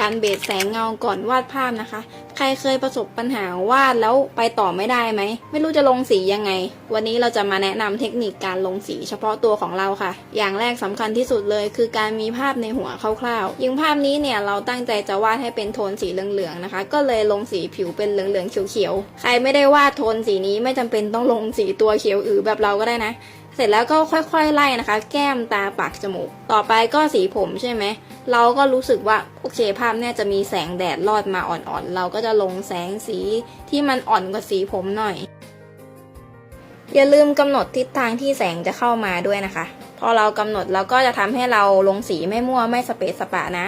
การเบสแสงเงาก่อนวาดภาพนะคะ ใครเคยประสบปัญหาวาดแล้วไปต่อไม่ได้ไหม ไม่รู้จะลงสียังไง วันนี้เราจะมาแนะนำเทคนิคการลงสีเฉพาะตัวของเราค่ะ อย่างแรกสำคัญที่สุดเลย คือการมีภาพในหัวคร่าวๆยิ่งภาพนี้เนี่ยเราตั้งใจจะวาดให้เป็นโทนสีเหลืองๆนะคะ ก็เลยลงสีผิวเป็นเหลืองๆเขียวๆ ใครไม่ได้วาดโทนสีนี้ไม่จำเป็นต้องลงสีตัวเขียวอือแบบเราก็ได้นะ เสร็จแล้วก็ค่อยๆไล่นะคะ แก้มตาปากจมูก ต่อไปก็สีผมใช่ไหม เราก็รู้สึกว่าโอเคภาพเนี่ยจะมีแสงแดดลอดมาอ่อนๆ เราก็จะลงแสงสีที่มันอ่อนกว่าสีผมหน่อย อย่าลืมกำหนดทิศทางที่แสงจะเข้ามาด้วยนะคะ พอเรากำหนดเราก็จะทำให้เราลงสีไม่มั่วไม่สเปซสปะนะ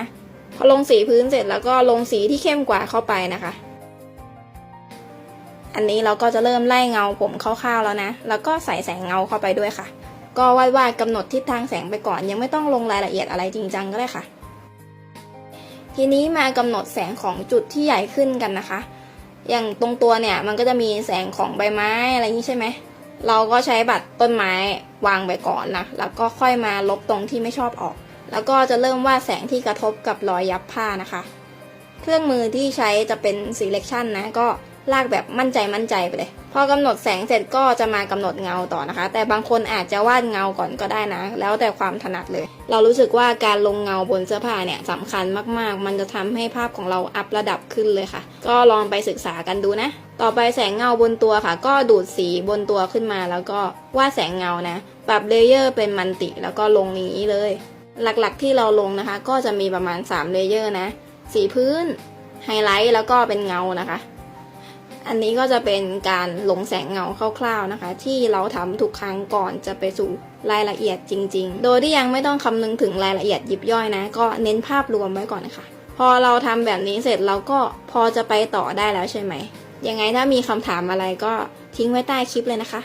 พอลงสีพื้นเสร็จแล้วก็ลงสีที่เข้มกว่าเข้าไปนะคะ อันนี้เราก็จะเริ่มไล่เงาผมคร่าวๆแล้วนะ แล้วก็ใส่แสงเงาเข้าไปด้วยค่ะ ก็วาดวาดๆกำหนดทิศทางแสงไปก่อน ยังไม่ต้องลงรายละเอียดอะไรจริงจังก็ได้ค่ะ ทีนี้มากำหนดแสงของจุดที่ใหญ่ขึ้นกันนะคะ อย่างตรงตัวเนี่ยมันก็จะมีแสงของใบไม้อะไรนี้ใช่ไหมเราก็ใช้บัตรต้นไม้วางไปก่อนนะ แล้วก็ค่อยมาลบตรงที่ไม่ชอบออก แล้วก็จะเริ่มวาดแสงที่กระทบกับรอยยับผ้านะคะ เครื่องมือที่ใช้จะเป็น selection นะ ก็ ลากแบบมั่นใจมั่นใจไปเลย พอกำหนดแสงเสร็จก็จะมากำหนดเงาต่อนะคะ แต่บางคนอาจจะวาดเงาก่อนก็ได้นะ แล้วแต่ความถนัดเลย เรารู้สึกว่าการลงเงาบนเสื้อผ้าเนี่ยสำคัญมากๆ มันจะทำให้ภาพของเราอัพระดับขึ้นเลยค่ะ ก็ลองไปศึกษากันดูนะ ต่อไปแสงเงาบนตัวค่ะ ก็ดูดสีบนตัวขึ้นมาแล้วก็วาดแสงเงานะ ปรับเลเยอร์เป็นมันติแล้วก็ลงอย่างนี้เลย หลักๆที่เราลงนะคะ ก็จะมีประมาณ3เลเยอร์นะ สีพื้นไฮไลท์แล้วก็เป็นเงานะคะ อันนี้ก็จะเป็นการหลงแสงเงาคร่าวๆนะคะ ที่เราทำทุกครั้งก่อนจะไปสู่รายละเอียดจริง ๆ โดยที่ยังไม่ต้องคำนึงถึงรายละเอียดยิบย่อยนะ ก็เน้นภาพรวมไว้ก่อนนะคะพอเราทำแบบนี้เสร็จเราก็พอจะไปต่อได้แล้วใช่ไหมยังไงถ้ามีคำถามอะไรก็ทิ้งไว้ใต้คลิปเลยนะคะ